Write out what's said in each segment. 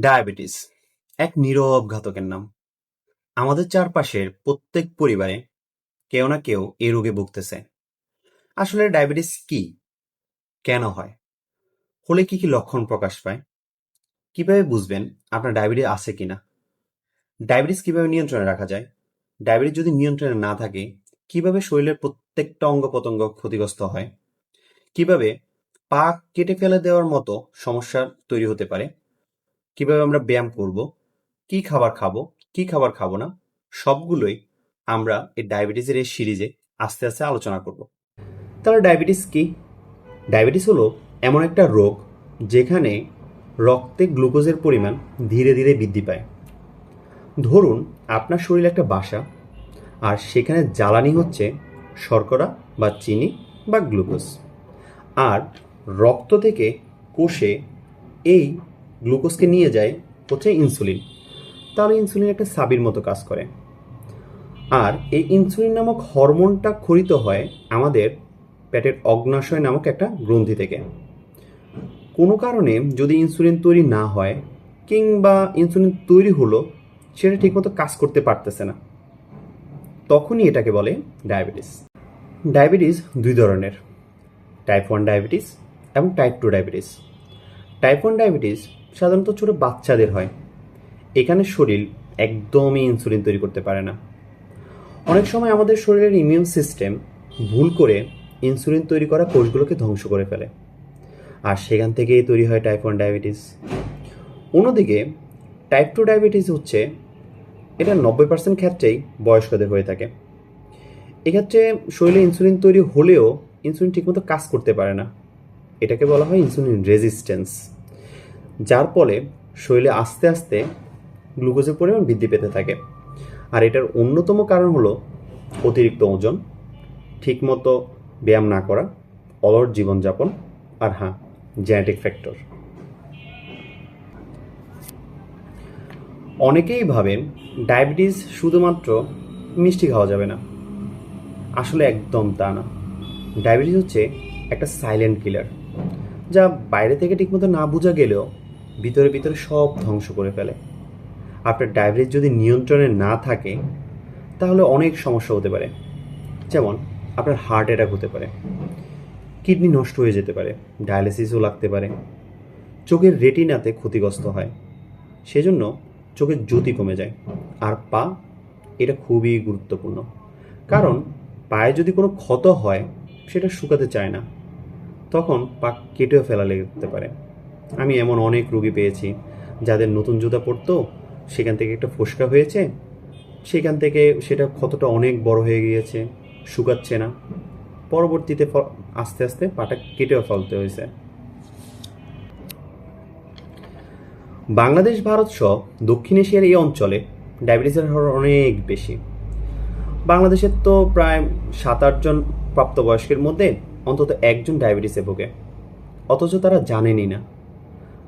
Diabetes, এক নীরব ঘাতকের নাম। আমাদের চারপাশের প্রত্যেক পরিবারে কেউ না কেউ এই রোগে ভুগতেছে। আসলে ডায়াবেটিস কি? কেন হয়? হলে কি কি লক্ষণ প্রকাশ পায়? কীভাবে বুঝবেন আপনার ডায়াবেটিস আছে কিনা? ডায়াবেটিস কীভাবে নিয়ন্ত্রণে রাখা যায়? ডায়াবেটিস যদি নিয়ন্ত্রণে না থাকে, কীভাবে শরীরের প্রত্যেকটা অঙ্গ প্রত্যঙ্গ ক্ষতিগ্রস্ত হয়? কীভাবে পা কেটে ফেলে দেওয়ার মতো সমস্যা তৈরি হতে পারে? কীভাবে আমরা ব্যায়াম করব, কি খাবার খাব, কি খাবার খাব না, সবগুলোই আমরা এই ডায়াবেটিসের এই সিরিজে আস্তে আস্তে আলোচনা করব। তাহলে ডায়াবেটিস কি? ডায়াবেটিস হলো এমন একটা রোগ যেখানে রক্তে গ্লুকোজের পরিমাণ ধীরে ধীরে বৃদ্ধি পায়। ধরুন আপনার শরীরে একটা বাসা আর সেখানে জ্বালানি হচ্ছে শর্করা বা চিনি বা গ্লুকোজ। আর রক্ত থেকে কোষে এই গ্লুকোজকে নিয়ে যায় হচ্ছে ইনসুলিন। তাহলে ইনসুলিন একটা সাবির মতো কাজ করে। আর এই ইনসুলিন নামক হরমোনটা খরিত হয় আমাদের পেটের অগ্নাশয় নামক একটা গ্রন্থি থেকে। কোনো কারণে যদি ইনসুলিন তৈরি না হয় কিংবা ইনসুলিন তৈরি হলো, সেটা ঠিকমতো কাজ করতে পারতেছে না। তখনই এটাকে বলে ডায়াবেটিস। ডায়াবেটিস দুই ধরনের, টাইপ ওয়ান ডায়াবেটিস এবং type two diabetes. Type one diabetes সাধারণত ছোটো বাচ্চাদের হয়। এখানে শরীর একদমই ইনসুলিন তৈরি করতে পারে না। অনেক সময় আমাদের শরীরের ইমিউন সিস্টেম ভুল করে ইনসুলিন তৈরি করা কোষগুলোকে ধ্বংস করে ফেলে। আর সেখান থেকেই তৈরি হয় টাইপ ওয়ান ডায়াবেটিস অন্যদিকে টাইপ টু ডায়াবেটিস হচ্ছে, এটা নব্বই পার্সেন্ট ক্ষেত্রেই বয়স্কদের হয়ে থাকে। এক্ষেত্রে শরীরে ইনসুলিন তৈরি হলেও ইনসুলিন ঠিকমতো কাজ করতে পারে না। এটাকে বলা হয় ইনসুলিন রেজিস্ট্যান্স যার ফলে শরীরে আস্তে আস্তে গ্লুকোজের পরিমাণ বৃদ্ধি পেতে থাকে। আর এটার অন্যতম কারণ হলো অতিরিক্ত ওজন, ঠিকমতো ব্যায়াম না করা অলর জীবনযাপন, আর হ্যাঁ জেনেটিক ফ্যাক্টর অনেকেই ভাবেন ডায়াবেটিস শুধুমাত্র মিষ্টি খাওয়া যাবে না। আসলে একদম তা না। ডায়াবেটিস হচ্ছে একটা সাইলেন্ট কিলার যা বাইরে থেকে ঠিকমতো না বোঝা গেলেও ভিতরে ভিতরে সব ধ্বংস করে ফেলে। আপনার ডায়াবেটিস যদি নিয়ন্ত্রণে না থাকে, তাহলে অনেক সমস্যা হতে পারে। যেমন আপনার হার্ট অ্যাটাক হতে পারে কিডনি নষ্ট হয়ে যেতে পারে ডায়ালিসিসও লাগতে পারে। চোখের রেটিনাতে ক্ষতিগ্রস্ত হয়, সেজন্য চোখের জ্যোতি কমে যায়। আর পা, এটা খুবই গুরুত্বপূর্ণ। কারণ পায়ে যদি কোনো ক্ষত হয়, সেটা শুকাতে চায় না। তখন পা কেটেও ফেলা লেগতে পারে। আমি এমন অনেক রুগী পেয়েছি, যাদের নতুন জুতা পরতো, সেখান থেকে একটা ফোসকা হয়েছে, সেখান থেকে সেটা ক্ষতটা অনেক বড় হয়ে গিয়েছে, শুকাচ্ছে না। পরবর্তীতে আস্তে আস্তে পাটা কেটেও ফেলতে হয়েছে। বাংলাদেশ, ভারত সহ দক্ষিণ এশিয়ার এই অঞ্চলে ডায়াবেটিসের হার অনেক বেশি। বাংলাদেশের তো প্রায় সাত আটজন প্রাপ্তবয়স্কের মধ্যে অন্তত একজন ডায়াবেটিসে ভোগে অথচ তারা জানেনই না।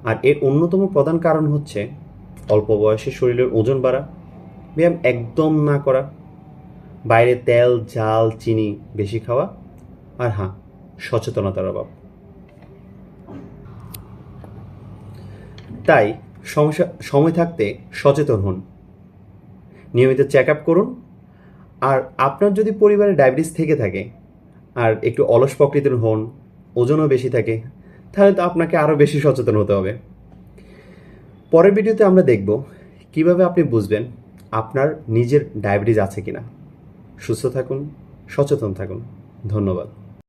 আর এর অন্যতম প্রধান কারণ হচ্ছে অল্প বয়সে শরীরের ওজন বাড়া, ব্যায়াম একদম না করা, বাইরে তেল, ঝাল, চিনি বেশি খাওয়া আর হ্যাঁ সচেতনতার অভাব। তাই সমস্যা, সময় থাকতে সচেতন হন। নিয়মিত চেক আপ করুন। আর আপনার যদি পরিবারে ডায়াবেটিস থেকে থাকে আর একটু অলস প্রকৃতির হন, ওজনও বেশি থাকে, তাহলে তো আপনাকে আরও বেশি সচেতন হতে হবে। পরের ভিডিওতে আমরা দেখব কীভাবে আপনি বুঝবেন আপনার নিজের ডায়াবেটিস আছে কিনা। সুস্থ থাকুন, সচেতন থাকুন। ধন্যবাদ।